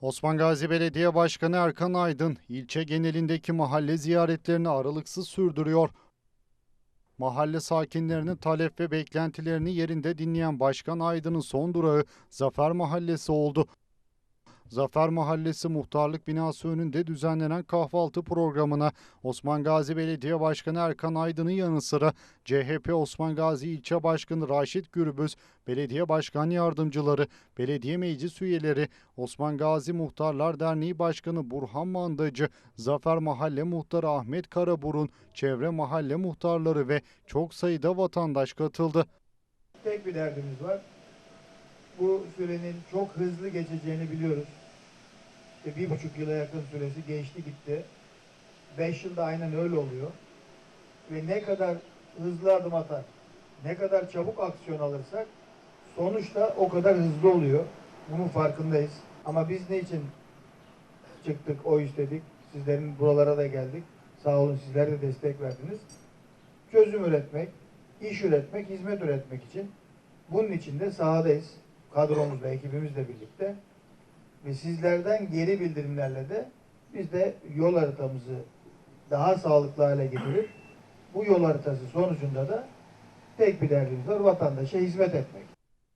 Osman Gazi Belediye Başkanı Erkan Aydın ilçe genelindeki mahalle ziyaretlerini aralıksız sürdürüyor. Mahalle sakinlerinin talep ve beklentilerini yerinde dinleyen Başkan Aydın'ın son durağı Zafer Mahallesi oldu. Zafer Mahallesi Muhtarlık Binası önünde düzenlenen kahvaltı programına Osman Gazi Belediye Başkanı Erkan Aydın'ın yanı sıra CHP Osman Gazi İlçe Başkanı Raşit Gürbüz, Belediye Başkan Yardımcıları, Belediye Meclis Üyeleri, Osman Gazi Muhtarlar Derneği Başkanı Burhan Mandacı, Zafer Mahalle Muhtarı Ahmet Karaburun, çevre mahalle muhtarları ve çok sayıda vatandaş katıldı. Tek bir derdimiz var. Bu sürenin çok hızlı geçeceğini biliyoruz. İşte bir buçuk yıla yakın süresi geçti gitti. Beş yılda aynen öyle oluyor. Ve ne kadar hızlı adım atar, ne kadar çabuk aksiyon alırsak sonuçta o kadar hızlı oluyor. Bunun farkındayız. Ama biz ne için çıktık, o istedik. Sizlerin buralara da geldik. Sağ olun sizler de destek verdiniz. Çözüm üretmek, iş üretmek, hizmet üretmek için. Bunun için de sahadayız. Kadromuzla, ekibimizle birlikte. Ve sizlerden geri bildirimlerle de biz de yol haritamızı daha sağlıklı hale getirip bu yol haritası sonucunda da tek bir derdimiz var, vatandaşa hizmet etmek.